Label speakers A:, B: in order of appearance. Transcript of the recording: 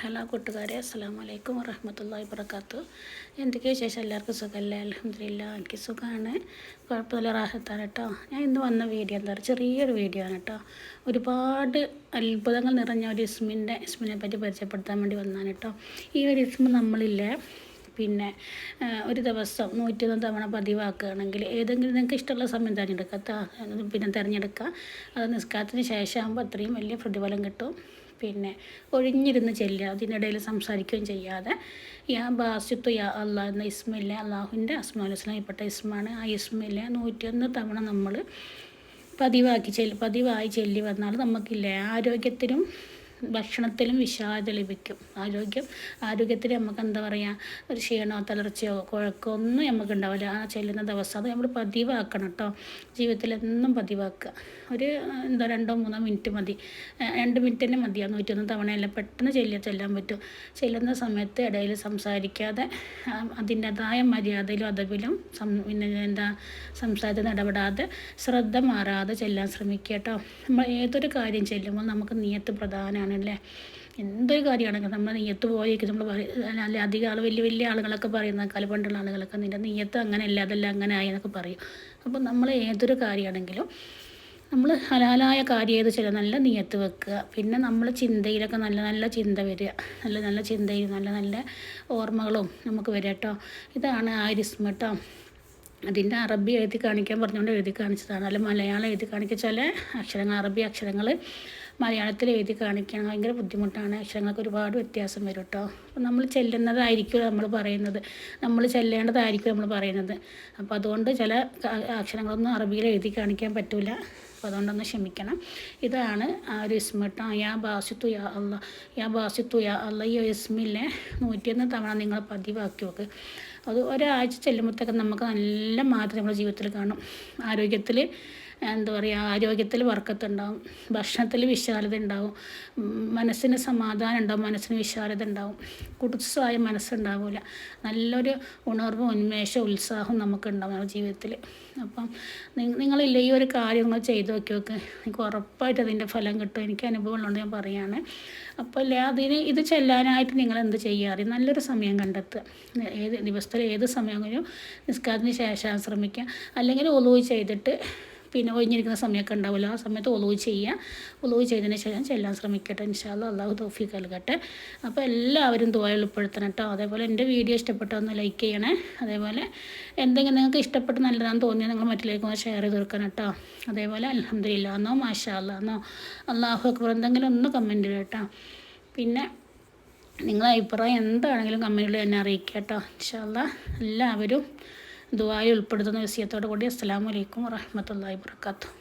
A: Hello കൂട്ടുകാരെ അസ്സാം വലൈക്കും വറഹമത്തല്ലാ വർക്കാത്തു എന്തൊക്കെയാണ് ശേഷം എല്ലാവർക്കും സുഖമല്ലേ? അലഹമില്ല എനിക്ക് സുഖമാണ് കുഴപ്പമില്ല റാഹത്താണ് കേട്ടോ ഞാൻ ഇന്ന് വന്ന വീഡിയോ എന്താ പറയുക ചെറിയൊരു വീഡിയോ ആണ് കേട്ടോ ഒരുപാട് അത്ഭുതങ്ങൾ നിറഞ്ഞ ഒരു ഇസ്മിന്റെ ഇസ്മിനെ പറ്റി പരിചയപ്പെടുത്താൻ വേണ്ടി വന്നതാണ് കേട്ടോ ഈ ഒരു ഇസ്മ നമ്മളില്ലേ പിന്നെ ഒരു ദിവസം നൂറ്റൊന്ന് തവണ പതിവാക്കുകയാണെങ്കിൽ ഏതെങ്കിലും നിങ്ങൾക്ക് ഇഷ്ടമുള്ള സമയം തിരഞ്ഞെടുക്കാം പിന്നെ തിരഞ്ഞെടുക്കുക അത് നിസ്കാരത്തിന് ശേഷമാകുമ്പോൾ അത്രയും വലിയ പ്രതിഫലം കിട്ടും. പിന്നെ ഒഴിഞ്ഞിരുന്ന് ചെല്ലുക അതിനിടയിൽ സംസാരിക്കുകയും ചെയ്യാതെ. യാ ബാസിത്തു യാ അള്ളാഹ് എന്ന ഇസ്മില്ല അള്ളാഹുവിന്റെ അസ്മാലുസ്ലാമിൽപ്പെട്ട ഇസ്മാണ്. ആ ഇസ്മില്ല നൂറ്റിയൊന്ന് തവണ നമ്മൾ പതിവാക്കി ചെല്ലി പതിവായി ചെല്ലി വന്നാൽ നമുക്കില്ലേ ആരോഗ്യത്തിനും ഭക്ഷണത്തിലും വിഷാദ ലഭിക്കും ആരോഗ്യം ആരോഗ്യത്തിൽ നമുക്ക് എന്താ പറയുക ഒരു ക്ഷീണമോ തളർച്ചയോ കുഴക്കമോ ഒന്നും നമുക്ക് ഉണ്ടാവില്ല. ആ ചെല്ലുന്ന ദിവസം അത് നമ്മൾ പതിവാക്കണം കേട്ടോ. ജീവിതത്തിൽ എന്നും പതിവാക്കുക. ഒരു എന്താ രണ്ടോ മൂന്നോ മിനിറ്റ് മതി. രണ്ട് മിനിറ്റ് തന്നെ മതിയാ നൂറ്റൊന്ന് തവണയല്ല പെട്ടെന്ന് ചെല്ലുക ചെല്ലാൻ പറ്റും. ചെല്ലുന്ന സമയത്ത് ഇടയിൽ സംസാരിക്കാതെ അതിന്റെതായ മര്യാദയിലും അതവിലും പിന്നെ എന്താ സംസാരത്തിൽ ഇടപെടാതെ ശ്രദ്ധ മാറാതെ ചെല്ലാൻ ശ്രമിക്കുക കേട്ടോ. നമ്മൾ ഏതൊരു കാര്യം ചെല്ലുമ്പോൾ നമുക്ക് നിയത്ത് പ്രധാനമാണ് ആണല്ലേ? എന്തൊരു കാര്യമാണ് നമ്മൾ നെയ്യത്ത് പോയേക്ക് നമ്മൾ അല്ല അധികം ആൾ വലിയ വലിയ ആളുകളൊക്കെ പറയുന്ന കാല പണ്ടുള്ള ആളുകളൊക്കെ നിന്റെ നെയ്യത്ത് അങ്ങനെ അല്ല അതല്ല അങ്ങനെ ആയി എന്നൊക്കെ പറയും. അപ്പം നമ്മൾ ഏതൊരു കാര്യമാണെങ്കിലും നമ്മൾ ഹലാലായ കാര്യം ഏത് ചില നല്ല നീയത്ത് വെക്കുക. പിന്നെ നമ്മൾ ചിന്തയിലൊക്കെ നല്ല നല്ല ചിന്ത വരിക. നല്ല നല്ല ചിന്തയിൽ നല്ല നല്ല ഓർമ്മകളും നമുക്ക് വരിക കേട്ടോ. ഇതാണ് ആരിസ്മ കേട്ടോ. അതിന്റെ അറബി എഴുതി കാണിക്കാൻ പറഞ്ഞുകൊണ്ട് എഴുതി കാണിച്ചതാണ്. അല്ല മലയാളം എഴുതി കാണിച്ചാൽ അക്ഷരങ്ങൾ അറബി അക്ഷരങ്ങൾ മലയാളത്തിൽ എഴുതി കാണിക്കണം ഭയങ്കര ബുദ്ധിമുട്ടാണ്. അക്ഷരങ്ങൾക്ക് ഒരുപാട് വ്യത്യാസം വരും കേട്ടോ അപ്പം നമ്മൾ ചെല്ലുന്നതായിരിക്കും നമ്മൾ പറയുന്നത്. നമ്മൾ ചെല്ലേണ്ടതായിരിക്കും നമ്മൾ പറയുന്നത്. അപ്പോൾ അതുകൊണ്ട് ചില അക്ഷരങ്ങളൊന്നും അറബിയിൽ എഴുതി കാണിക്കാൻ പറ്റില്ല അപ്പോൾ അതുകൊണ്ടൊന്ന് ക്ഷമിക്കണം. ഇതാണ് ആ ഒരു ഇസ്മിട്ട യാ ബാസിത്തു യാ അല്ല യാ ബാസിത്തു യാ അല്ല ഈ ഇസ്മില്ലേ നൂറ്റിയൊന്ന് തവണ നിങ്ങൾ പതിവാക്കി വെക്ക് അത് ഒരാഴ്ച ചെല്ലുമ്പോഴത്തേക്ക് നമുക്ക് നല്ല മാറ്റം നമ്മുടെ ജീവിതത്തിൽ കാണും. ആരോഗ്യത്തിൽ എന്താ പറയുക ആരോഗ്യത്തിൽ വർക്കത്തുണ്ടാവും ഭക്ഷണത്തിൽ വിശാലത ഉണ്ടാവും. മനസ്സിന് സമാധാനം ഉണ്ടാവും. മനസ്സിന് വിശാലത ഉണ്ടാവും. കുടുസായ മനസ്സുണ്ടാവില്ല നല്ലൊരു ഉണർവും ഉന്മേഷവും ഉത്സാഹവും നമുക്കുണ്ടാവും നമ്മുടെ ജീവിതത്തിൽ. അപ്പം നിങ്ങളില്ല ഈ ഒരു കാര്യങ്ങൾ ചെയ്തു നോക്കി നോക്ക് എനിക്ക് ഉറപ്പായിട്ട് അതിന്റെ ഫലം കിട്ടും. എനിക്ക് അനുഭവം ഉള്ളതുകൊണ്ട് ഞാൻ പറയുകയാണ് അപ്പോൾ അല്ലേ അതിന് ഇത് ചെല്ലാനായിട്ട് നിങ്ങൾ എന്ത് ചെയ്യാറ് നല്ലൊരു സമയം കണ്ടെത്തുക. ഏത് ദിവസത്തിൽ ഏത് സമയമെങ്കിലും നിസ്കാരത്തിന് ശേഷം ശ്രമിക്കുക അല്ലെങ്കിൽ ഒലുവ് ചെയ്തിട്ട് പിന്നെ ഒഴിഞ്ഞിരിക്കുന്ന സമയമൊക്കെ ഉണ്ടാവില്ല ആ സമയത്ത് ഒലുവ് ചെയ്യുക. ഒലുവ് ചെയ്തതിന് ശേഷം ചെല്ലാൻ ശ്രമിക്കട്ടെ. ഇൻഷാല്ല അള്ളാഹു തോഫിക്ക് നൽകട്ടെ. അപ്പോൾ എല്ലാവരും ദുബായ ഉൾപ്പെടുത്തണം കേട്ടോ. അതേപോലെ എന്റെ വീഡിയോ ഇഷ്ടപ്പെട്ട ഒന്ന് ലൈക്ക് ചെയ്യണേ. അതേപോലെ എന്തെങ്കിലും നിങ്ങൾക്ക് ഇഷ്ടപ്പെട്ട് നല്ലതാണെന്ന് തോന്നിയാൽ നിങ്ങൾ മറ്റിലേക്ക് ഒന്ന് ഷെയർ ചെയ്ത് കൊടുക്കണം കേട്ടോ. അതേപോലെ അലഹമില്ല എന്നോ മാഷാ അല്ലാന്നോ അള്ളാഹു അക്ബർ എന്തെങ്കിലും ഒന്ന് കമന്റ് ചെയ്യുക കേട്ടോ. പിന്നെ നിങ്ങളെ അഭിപ്രായം എന്താണെങ്കിലും കമന്റിൽ എന്നെ അറിയിക്കുക കേട്ടോ. ഇൻഷാല്ല എല്ലാവരും ദുബായി ഉൾപ്പെടുത്തുന്ന വിഷയത്തോടു കൂടി അസ്സാം വലൈക്കും വാഹമത്തല്ലാ വാത്തു